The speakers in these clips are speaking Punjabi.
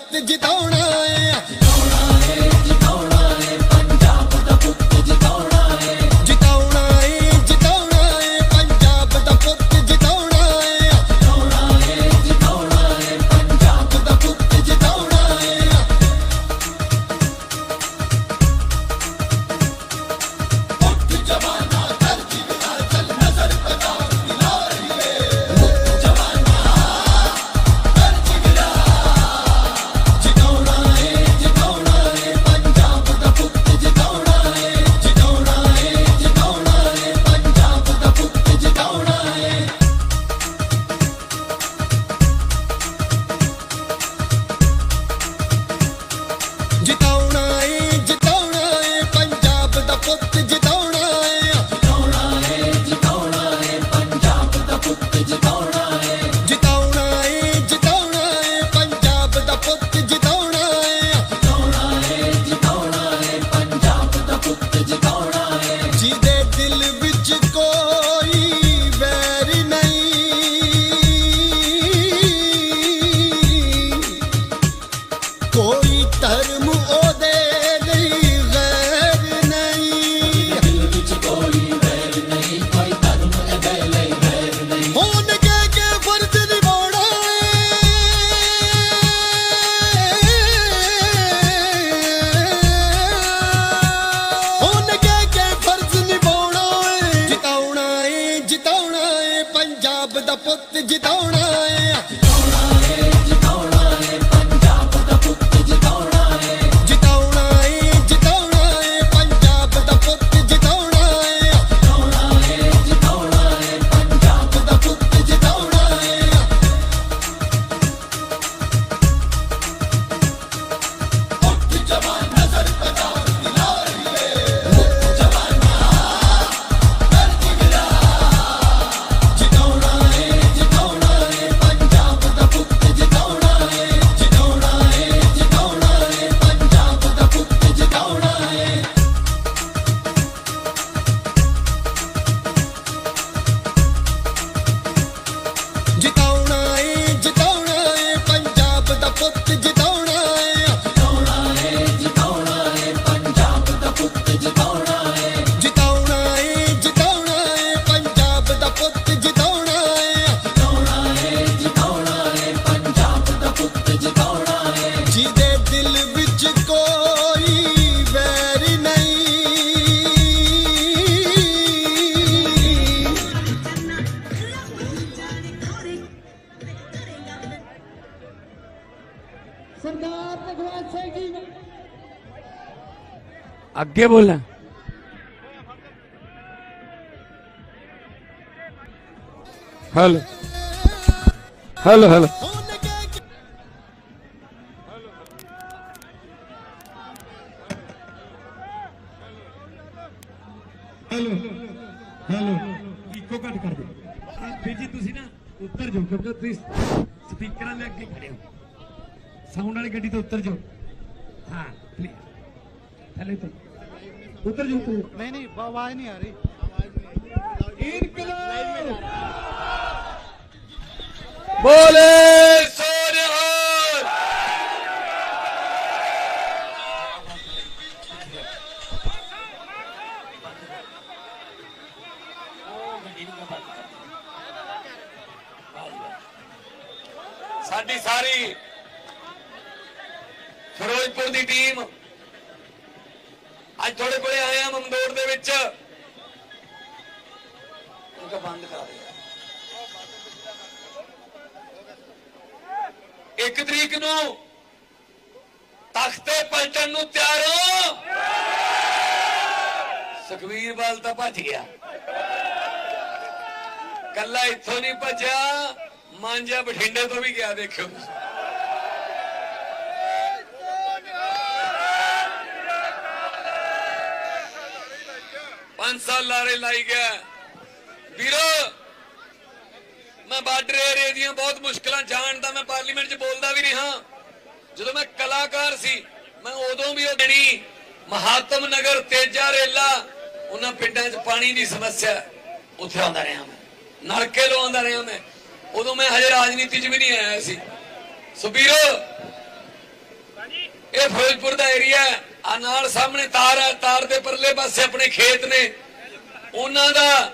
ਪੁੱਤ ਜਿਤਾਉਣਾ ਅੱਗੇ ਬੋਲਾਂ। Hello hello hello hello hello ਇੱਕੋ ਘੱਟ ਕਰ ਦੇ ਫਿਰ ਜੀ ਤੁਸੀਂ ਨਾ ਉੱਤਰ ਜਾਓ ਕਿਉਂਕਿ ਤੁਸੀਂ ਸਪੀਕਰਾਂ ਦੇ ਅੱਗੇ ਖੜੇ ਹੋ। ਸਾਊਂਡ ਵਾਲੀ ਗੱਡੀ ਤੋਂ ਉੱਤਰ ਜਾਓ। ਹਾਂ ਪਲੀਜ਼ ਥੱਲੇ ਤੋਂ। ਉੱਤਰ ਜਾਓ ਉੱਤਰ ਜਾਓ। ਨਹੀਂ ਨਹੀਂ ਆਵਾਜ਼ ਨਹੀਂ ਆ ਰਹੀ। ਇਨਕਲਾਬ। ਬੋਲੇ ਸੋਨਿਹਾਰ ਸਾਡੀ ਸਾਰੀ ਫਿਰੋਜ਼ਪੁਰ ਦੀ ਟੀਮ ਅੱਜ ਤੁਹਾਡੇ ਕੋਲੇ ਆਏ ਆ ਮਮਦੋੜ ਦੇ ਵਿੱਚ। ਉਹਦਾ ਬੰਦ ਕਰਾ ਦੇ ਇੱਕ ਤਰੀਕ ਨੂੰ ਤਖਤੇ ਪਲਟਣ ਨੂੰ ਤਿਆਰ ਹੋ। ਸੁਖਵੀਰ ਬਾਲ ਤਾਂ ਭੱਜ ਗਿਆ। ਕੱਲਾ ਇੱਥੋਂ ਨਹੀਂ ਭੱਜਿਆ। ਮਾਂਜਾ ਬਠਿੰਡੇ ਤੋਂ ਵੀ ਗਿਆ ਦੇਖਿਓ ਤੁਸੀਂ। ਲਾਰੇ ਲਾਈ ਗਿਆ। ਵੀਰੋ, ਮੈਂ ਬਾਰਡਰ ਏਰੀਆ ਦੀਆਂ ਬਹੁਤ ਮੁਸ਼ਕਲਾਂ ਜਾਣਦਾ, ਮੈਂ ਪਾਰਲੀਮੈਂਟ 'ਚ ਬੋਲਦਾ ਵੀ ਰਿਹਾ। ਜਦੋਂ ਮੈਂ ਕਲਾਕਾਰ ਸੀ, ਮੈਂ ਉਦੋਂ ਵੀ ਉਹ ਜਣੀ ਮਹਾਤਮ ਨਗਰ ਤੇਜਾ ਰੇਲਾ, ਉਹਨਾਂ ਪਿੰਡਾਂ 'ਚ ਪਾਣੀ ਦੀ ਸਮੱਸਿਆ, ਉੱਥੇ ਆਉਂਦਾ ਰਿਹਾ ਮੈਂ। ਨਲਕੇ ਲਵਾਉਂਦਾ ਰਿਹਾ ਮੈਂ। ਉਦੋਂ ਮੈਂ ਹਜੇ ਰਾਜਨੀਤੀ 'ਚ ਵੀ ਨਹੀਂ ਆਇਆ ਸੀ। ਸੋ ਵੀਰੋ ਇਹ ਫਿਰੋਜ਼ਪੁਰ ਦਾ ਏਰੀਆ ਆ ਨਾਲ ਸਾਹਮਣੇ ਤਾਰ ਹੈ। ਤਾਰ ਦੇ ਪਰਲੇ ਪਾਸੇ ਆਪਣੇ ਖੇਤ ਨੇ। ਉਹਨਾਂ ਦਾ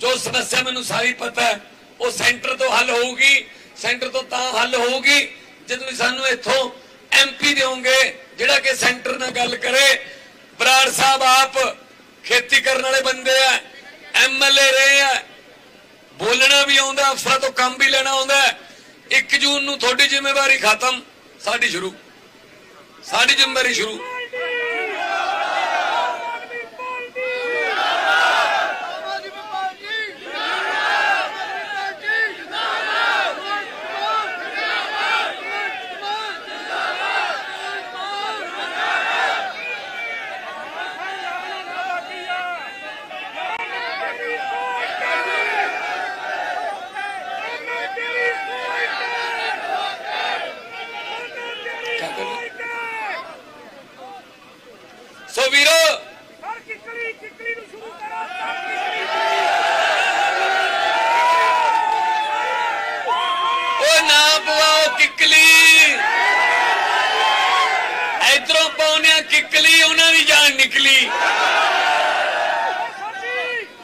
ਜੋ ਸਮੱਸਿਆ ਮੈਨੂੰ ਸਾਰੀ ਪਤਾ ਹੈ, ਉਹ ਸੈਂਟਰ ਤੋਂ ਹੱਲ ਹੋਊਗੀ। ਸੈਂਟਰ ਤੋਂ ਤਾਂ ਹੱਲ ਹੋਊਗੀ ਜਦੋਂ ਤੁਸੀਂ ਸਾਨੂੰ ਇੱਥੋਂ ਐਮਪੀ ਦਿਓਗੇ, ਜਿਹੜਾ ਕਿ ਸੈਂਟਰ ਨਾਲ ਗੱਲ ਕਰੇ। ਬਰਾੜ ਸਾਹਿਬ ਆਪ ਖੇਤੀ ਕਰਨ ਵਾਲੇ ਬੰਦੇ ਆ ਐਮਐਲਏ ਰਹੇ ਆ। ਬੋਲਣਾ ਵੀ ਆਉਂਦਾ, ਅਫਸਰਾਂ ਤੋਂ ਕੰਮ ਵੀ ਲੈਣਾ ਆਉਂਦਾ। 1 ਜੂਨ ਨੂੰ ਤੁਹਾਡੀ ਜ਼ਿੰਮੇਵਾਰੀ ਖਤਮ, ਸਾਡੀ ਸ਼ੁਰੂ। ਸਾਡੀ ਜ਼ਿੰਮੇਵਾਰੀ ਸ਼ੁਰੂ ਪਵਾਓ ਕਿੱਕਲੀ ਇਧਰੋਂ ਪਾਉਣਿਆ ਕਿੱਕਲੀ ਉਹਨਾਂ ਦੀ ਜਾਨ ਨਿਕਲੀ ਸਾਜੀ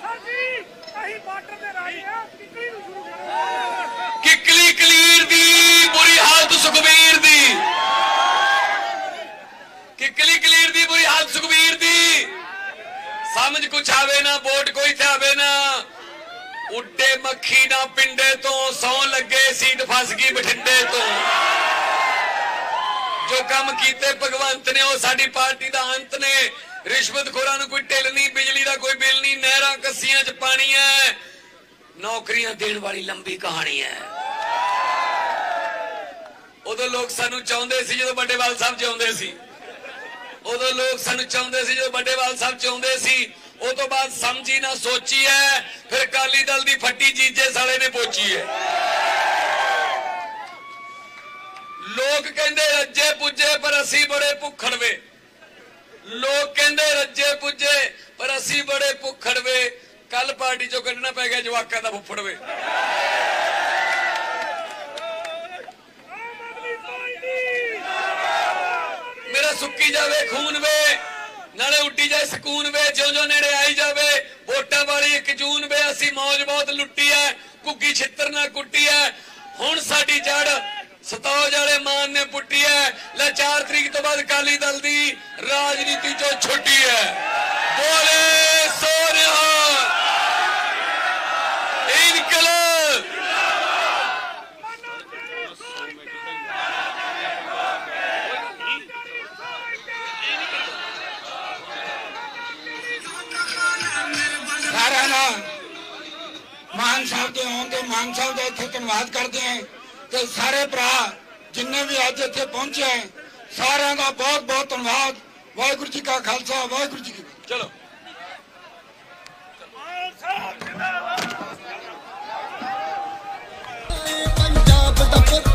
ਸਾਜੀ ਅਸੀਂ ਬਾਰਡਰ ਤੇ ਰਾਈ ਆ ਕਿੱਕਲੀ ਨੂੰ ਸ਼ੁਰੂ ਕਰੋ ਕਿੱਕਲੀ ਕਲੀਰ ਦੀ ਬੁਰੀ ਹਾਲਤ ਸੁਖਬੀਰ ਦੀ ਕਿੱਕਲੀ ਕਲੀਰ ਦੀ ਬੁਰੀ ਹਾਲਤ ਸੁਖਬੀਰ ਦੀ ਸਮਝ ਕੁਛ ਆਵੇ ਨਾ ਵੋਟ ਕੋਈ ਤੇ ਆਵੇ ਨਾ ਉੱਡੇ ਮੱਖੀ ਨਾ ਪਿੰਡੇ ਤੋਂ, ਸੌ ਲੱਗੇ ਸੀਟ ਫਸ ਗਈ ਬਠਿੰਡੇ ਤੋਂ। ਜੋ ਕੰਮ ਕੀਤੇ ਭਗਵੰਤ ਨੇ, ਉਹ ਸਾਡੀ ਪਾਰਟੀ ਦਾ ਅੰਤ ਨੇ। ਰਿਸ਼ਵਤਖੋਰਾਂ ਨੂੰ ਕੋਈ ਢਿੱਲ ਨਹੀਂ, ਬਿਜਲੀ ਦਾ ਕੋਈ ਬਿੱਲ ਨਹੀਂ, ਨਹਿਰਾਂ ਕੱਸੀਆਂ 'ਚ ਪਾਣੀ ਹੈ ਨੌਕਰੀਆਂ ਦੇਣ ਵਾਲੀ ਲੰਬੀ ਕਹਾਣੀ ਹੈ ਉਦੋਂ ਲੋਕ ਸਾਨੂੰ ਚਾਹੁੰਦੇ ਸੀ ਜਦੋਂ ਵੱਡੇਵਾਲ ਸਾਹਿਬ ਜਿਉਂਦੇ ਸੀ। ਉਦੋਂ ਲੋਕ ਸਾਨੂੰ ਚਾਹੁੰਦੇ ਸੀ ਜਦੋਂ ਵੱਡੇਵਾਲ ਸਾਹਿਬ ਚਾਹੁੰਦੇ ਸੀ। ਉਹ ਤੋਂ ਬਾਅਦ ਸਮਝੀ ਨਾ ਸੋਚੀ ਹੈ ਫਿਰ ਕਾਲੀ ਦਲ ਦੀ ਫੱਟੀ ਜੀਜੇ ਸਾਲੇ ਨੇ ਪੋਚੀ ਹੈ ਲੋਕ ਕਹਿੰਦੇ ਰੱਜੇ ਪੁੱਜੇ ਪਰ ਅਸੀਂ ਬੜੇ ਭੁੱਖੜਵੇ। ਲੋਕ ਕਹਿੰਦੇ ਰੱਜੇ ਪੁੱਜੇ ਪਰ ਅਸੀਂ ਬੜੇ ਭੁੱਖੜਵੇ। ਕੱਲ ਪਾਰਟੀ ਚੋਂ ਕੱਢਣਾ ਪੈ ਗਿਆ ਜਵਾਕਾਂ ਦਾ ਫੁੱਫੜਵੇ। ਮੇਰਾ ਸੁੱਕੀ ਜਾਵੇ, ਖੂਨ ਵੇ। ਨਾਲੇ ਉੱਡੀ ਜਾਏ ਸਕੂਨ ਵੇ, ਜਿਉਂ ਜਿਉਂ ਨੇੜੇ ਆਈ ਜਾਵੇ। ਵੋਟਾਂ ਵਾਲੀ ਇੱਕ ਜੂਨ ਵੇ ਅਸੀਂ ਮੌਜ ਬਹੁਤ ਲੁੱਟੀ ਐ ਕੁੱਗੀ ਛਿੱਤਰ ਨਾ ਕੁੱਟੀ ਐ। ਹੁਣ ਸਾਡੀ ਜੜ ਸਤੌਜ ਵਾਲੇ ਮਾਨ ਨੇ ਪੁੱਟੀ ਐ। ਲੈ 4 ਤਰੀਕ ਤੋਂ ਬਾਅਦ ਕਾਲੀ ਦਲ ਦੀ ਰਾਜਨੀਤੀ ਚੋਂ ਛੁੱਟੀ ਐ। ਬੋਲੇ ਸੋਨਿਆ ਇਨਕਲਾਬ ਦੇ ਆਉਣ ਦੇ ਮਾਨ ਸਾਹਿਬ ਦਾ ਇੱਥੇ ਧੰਨਵਾਦ ਕਰਦੇ ਹਾਂ। ਤੇ ਸਾਰੇ ਭਰਾ ਜਿੰਨੇ ਵੀ ਅੱਜ ਇੱਥੇ ਪਹੁੰਚੇ ਹੈ, ਸਾਰਿਆਂ ਦਾ ਬਹੁਤ ਬਹੁਤ ਧੰਨਵਾਦ। ਵਾਹਿਗੁਰੂ ਜੀ ਕਾ ਖਾਲਸਾ, ਵਾਹਿਗੁਰੂ ਜੀ ਚਲੋ। ਪੰਜਾਬ ਦਾ ਪੁੱਤ